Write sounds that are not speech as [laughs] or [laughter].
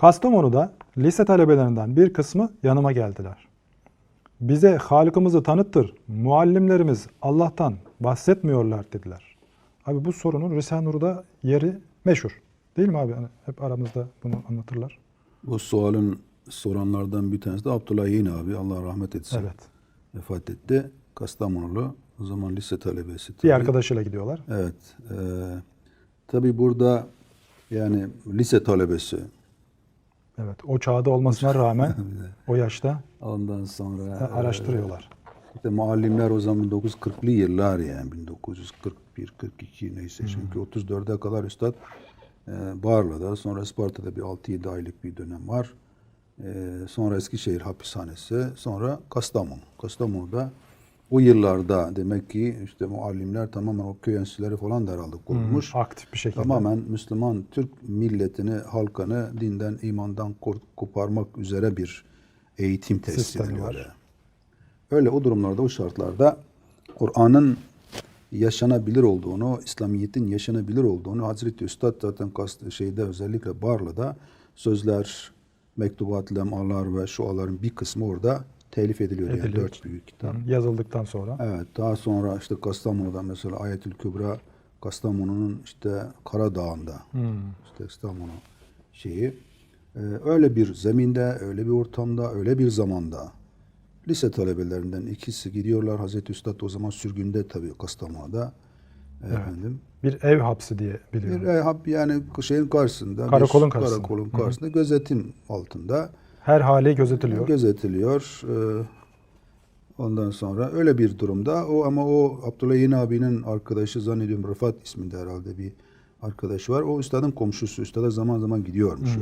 Kastamonu'da lise talebelerinden bir kısmı yanıma geldiler. Bize Halık'ımızı tanıttır. Muallimlerimiz Allah'tan bahsetmiyorlar dediler. Abi bu sorunun Risale-i Nur'da yeri meşhur. Değil mi abi? Hani hep aramızda bunu anlatırlar. Bu sualın soranlardan bir tanesi de Abdullah Yeni abi. Allah rahmet etsin. Evet. Vefat etti. Kastamonulu. O zaman lise talebesi. Bir tabii. arkadaşıyla gidiyorlar. Evet. E, tabii burada yani lise talebesi. Evet. O çağda olmasına rağmen [laughs] o yaşta Ondan sonra e, araştırıyorlar. İşte muallimler o zaman 1940'lı yıllar yani 1941 42 neyse çünkü 34'e kadar üstad e, Barla'da sonra Isparta'da bir 6-7 aylık bir dönem var. E, sonra Eskişehir hapishanesi sonra Kastamonu. Kastamonu'da o yıllarda demek ki işte muallimler tamamen o köy enstitüleri falan da herhalde kurulmuş. Aktif bir şekilde. Tamamen Müslüman Türk milletini, halkını dinden, imandan koparmak üzere bir eğitim tesis ediliyor. Öyle o durumlarda, o şartlarda Kur'an'ın yaşanabilir olduğunu, İslamiyet'in yaşanabilir olduğunu Hazreti Üstad zaten kast şeyde özellikle Barla'da sözler, mektubat, lemalar ve şuaların bir kısmı orada telif ediliyor. Yani Ediliyor. dört büyük kitap. Yazıldıktan sonra. Evet, daha sonra işte Kastamonu'da mesela Ayetül Kübra Kastamonu'nun işte Karadağ'ında Hmm. işte İstanbul'un şeyi e, öyle bir zeminde, öyle bir ortamda, öyle bir zamanda lise talebelerinden ikisi gidiyorlar. Hazreti Üstad o zaman sürgünde tabii Kastamonu'da efendim. Bir ev hapsi diye Bir biliyorum. rehab yani şeyin karşısında, bir Karakolun karşısında. karakolun karşısında gözetim altında Her hali gözetiliyor. gözetiliyor. Ee, Ondan sonra öyle bir durumda o ama o Abdullah Yeni abinin arkadaşı zannediyorum Rıfat isminde herhalde bir arkadaşı var. O üstadın komşusu. Üstada zaman zaman gidiyormuş. o.